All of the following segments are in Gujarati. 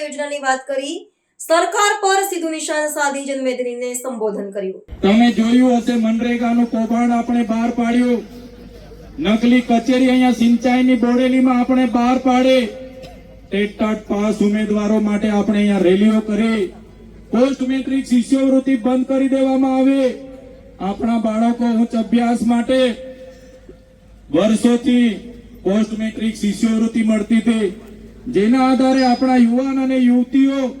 યોજનાની વાત કરી. સરકાર પર સીધું નિશાન સાધી જનમેદનીને સંબોધન કર્યું. તમે જોયું હશે મનરેગાનું કૌભાંડ આપણે બહાર પાડ્યું. નકલી કચેરી અહીંયા સિંચાઈની બોડેલીમાં આપણે બહાર પાડે. ટેટટાટ પાસ ઉમેદવારો માટે આપણે અહીંયા રેલીઓ કરી. પોસ્ટ મેટ્રિક શિષ્યવૃત્તિ બંધ કરી દેવામાં આવે. આપણા બાળકો ઉચ્ચ અભ્યાસ માટે વર્ષોથી પોસ્ટ મેટ્રિક શિષ્યવૃત્તિ મળતી હતી. જેના આધારે આપણા યુવાન અને યુવતીઓ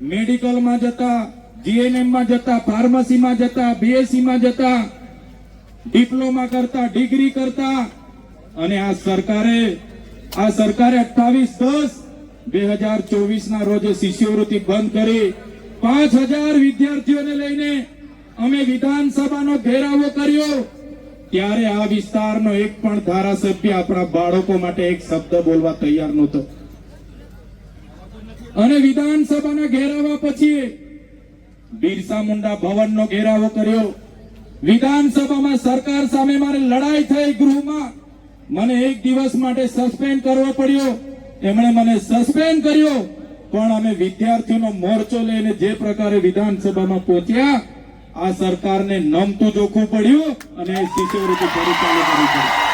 મેડિકલમાં જતા, જીએનએમમાં જતા, ફાર્મસીમાં જતા, બીએસસીમાં જતા, ડિપ્લોમા કરતા, ડિગ્રી કરતા અને આ સરકારે આ સરકારે અઠ્ઠાવીસ દસ બે હજાર ચોવીસના રોજે શિષ્યવૃત્તિ બંધ કરી. પાંચ હજાર વિદ્યાર્થીઓને લઈને અમે વિધાનસભાનો ઘેરાવો કર્યો. ત્યારે આ વિસ્તારનો એક પણ ધારાસભ્ય આપણા બાળકો માટે એક શબ્દ બોલવા તૈયાર નહોતો. અને વિધાનસભાના ઘેરાવા પછી બિરસા મુંડા ભવનનો ઘેરાવો કર્યો. વિધાનસભામાં સરકાર સામે મારે લડાઈ થઈ ગૃહમાં. મને એક દિવસ માટે સસ્પેન્ડ કરવો પડ્યો. એમણે મને સસ્પેન્ડ કર્યો. પણ અમે વિદ્યાર્થીઓનો મોરચો લઈને જે પ્રકારે વિધાનસભામાં પહોંચ્યા, આ સરકારને નમતું જોખવું પડ્યું અને શિષ્યવૃત્તિ પરિચાલન કરી